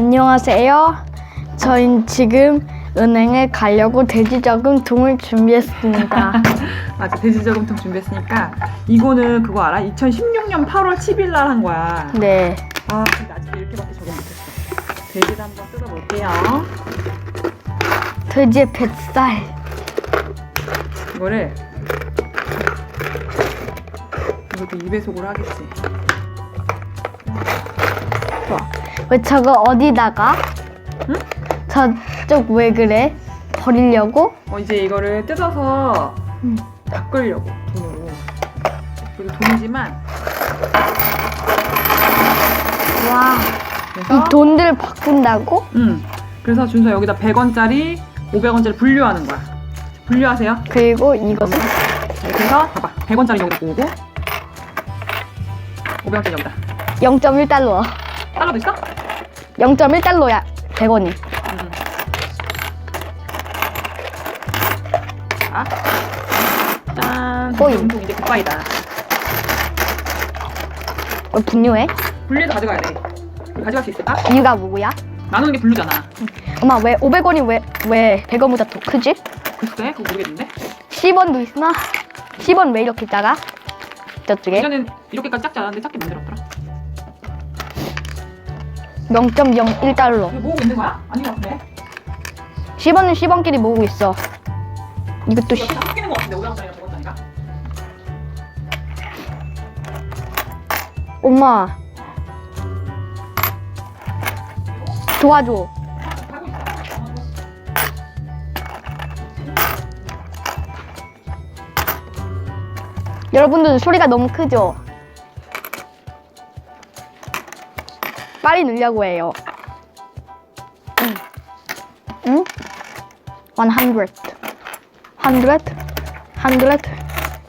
안녕하세요. 저희 지금 은행에 가려고 돼지저금 통을 준비했습니다. 맞아 돼지 저금통 준비했으니까 이거는 그거 알아? 2016년 8월 10일 날 한 거야. 네. 아 근데 아직도 이렇게밖에 적응 못했어. 돼지를 한번 뜯어볼게요. 돼지의 뱃살. 이거를 이것도 2배속으로 하겠지. 왜 저거 어디다가? 응? 저쪽 왜 그래? 버리려고? 어 이제 이거를 뜯어서 음. 바꾸려고 돈으로. 그래도 돈이지만 와. 그래서 이 돈들 바꾼다고? 음 그래서 준서 여기다 100원짜리 500원짜리 분류하는 거야. 분류하세요. 그리고 이것은 자, 이렇게 해서 봐봐 100원짜리 여기다 모으고 500원짜리 여기다 0.1달러. 달러도 있어? 0.1달러야. 100원이. 음. 자, 짠 코인. 용통 이제 굿바이다 어, 분유해? 분류해서 가져가야 돼 가져갈 수 있을까? 이유가 뭐야? 나누는 게 분류잖아 엄마 왜 500원이 왜, 왜 100원 보다 더 크지? 글쎄 그거 모르겠는데 10원도 있나? 10원 왜 이렇게 작아? 저쪽에 예전엔 이렇게까지 작지 않았는데 작게 만들었더라 0.01달러. 이거 모으고 있는 거야? 것 같은데 10원은 10원끼리 모으고 있어. 이것도 시... 이거 섞이는 것 같은데 500원짜리랑 100원짜리가 엄마. 도와줘. 하고 있어 여러분들 소리가 너무 크죠? 빨리 넣으려고 해요. 응? 응? 100 100 100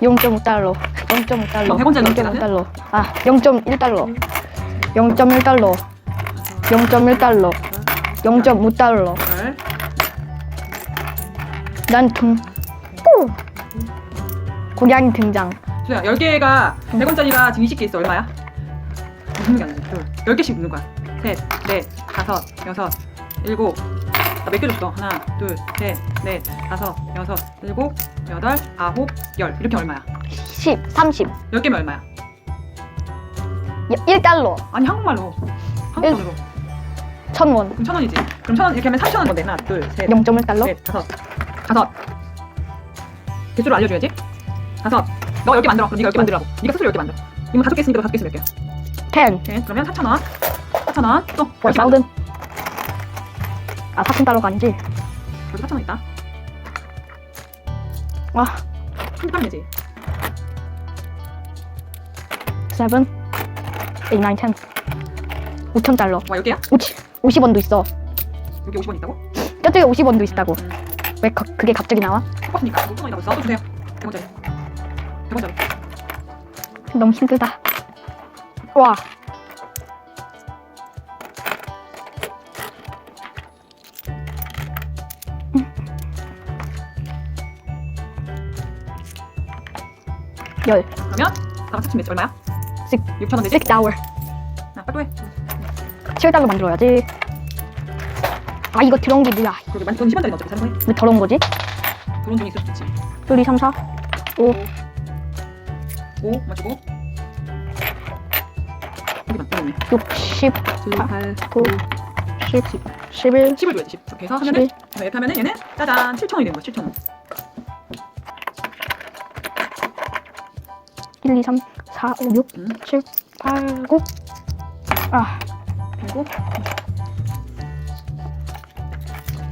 0.5달러. 0.5달러. 어, 100원짜리 넘게 0.5달러. 아 0.1달러. 0.1달러. 0.1달러. 0.5달러. 별난 등... 오! 고양이 등장. 주야 10개가 100원짜리가 지금 20개 있어. 얼마야? 넣는 게 아니지? 둘 10개씩 넣는 거야. 셋 넷 다섯 여섯 일곱. 나몇 개 줬어? 하나 둘 셋 넷 다섯 여섯 일곱 여덟 아홉 열. 이렇게 얼마야? 10, 30 10개면 얼마야? 1달러. 아니 한국말로. 한국돈으로 1000원. 그럼 천 원이지. 그럼 천 원 이렇게 하면 3천 원 건데 하나 둘셋넷 0.1달러? 다섯 다섯. 개수를 알려줘야지. 다섯. 너 10개 만들어. 그럼 네가 10개 만들라고. 네가 스스로 10개 만들어. 이거 다섯 개 있으니까 너 다섯 개 있으면 몇 개야? 10 오케이 그러면 4,000원. 4,000원. 또 4000아 4000달러가 아니지? 여기 4,000원 있다. 와한 따면 되지 7 8 9 10 5000달러. 와 10개야? 50, 50 원도 있어. 여기 50원 있다고? 저쪽에 50원도 있다고. 음, 왜 거, 그게 갑자기 나와? 섞었으니까. 5,000원이라고 있어. 또 주세요 100원짜리 100원짜리 너무 힘들다 와. 열. 그러면 다음 세팅 몇 얼마야? 식. 6,000원 되지? 6달러 나 빨리 해. 7달러 만들어야지. 아 이거 들어온 게 뭐야? 그러게 만돈 10원 짜리 어차피 사는 거해 왜 더러운 거지? 그런 돈이 있을 수 있지. 1, 2, 3, 4 5 5 맞추고 여기만 여기 6, 10, 7, 8, 9, 10, 11 10을 줘야지 10 이렇게 해서 하면은 11 이렇게 하면은 얘는 짜잔 7,000원이 되는 거야 7,000원 1, 2, 3, 4, 5, 6, 음. 7, 8, 9 아, 그리고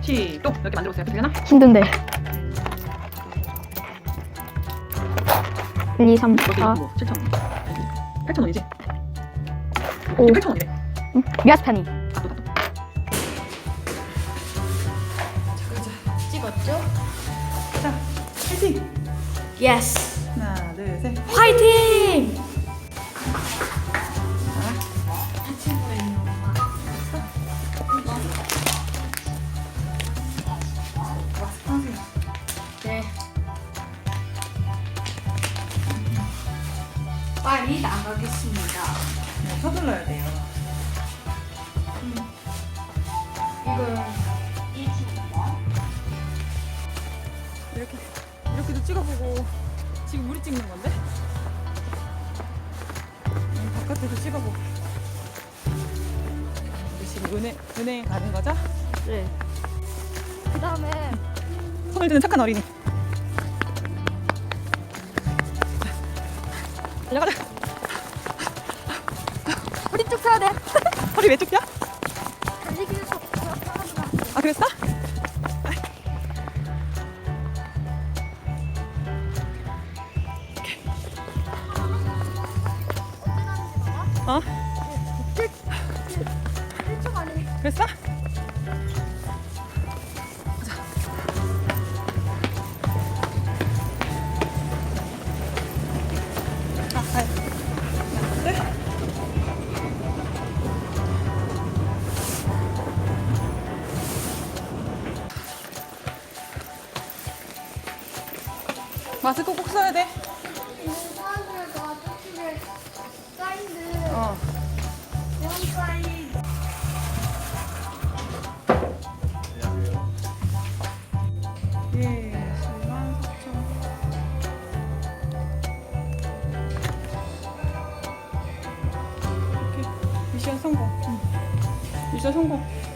시또 이렇게 만들어보세요 되려나? 힘든데 1, 2, 3, 이것도 4, 이거 7,000원 8,000원이지? 오. 8,000원이래 응? 몇 페니? 다또 다또 찍었죠? 자 화이팅! 예스 하나 둘 셋 화이팅! 네. 빨리 나가겠습니다. 네, 서둘러야 돼요 지금 이 친구가 이렇게 이렇게도 찍어보고 지금 우리 찍는 건데? 음, 바깥에서 찍어보고 우리 지금 은행 은행 가는 거죠? 네. 그 다음에 손을 드는 착한 어린이. 달려가자. 펴야 돼. 허리 왜쭉 펴? 달리기 위해서 아 그랬어? 어? 1초 만에 그랬어? 마스크 꼭 써야 돼. 어. 예, 10만 4천. 이렇게 미션 성공. 응. 미션 성공.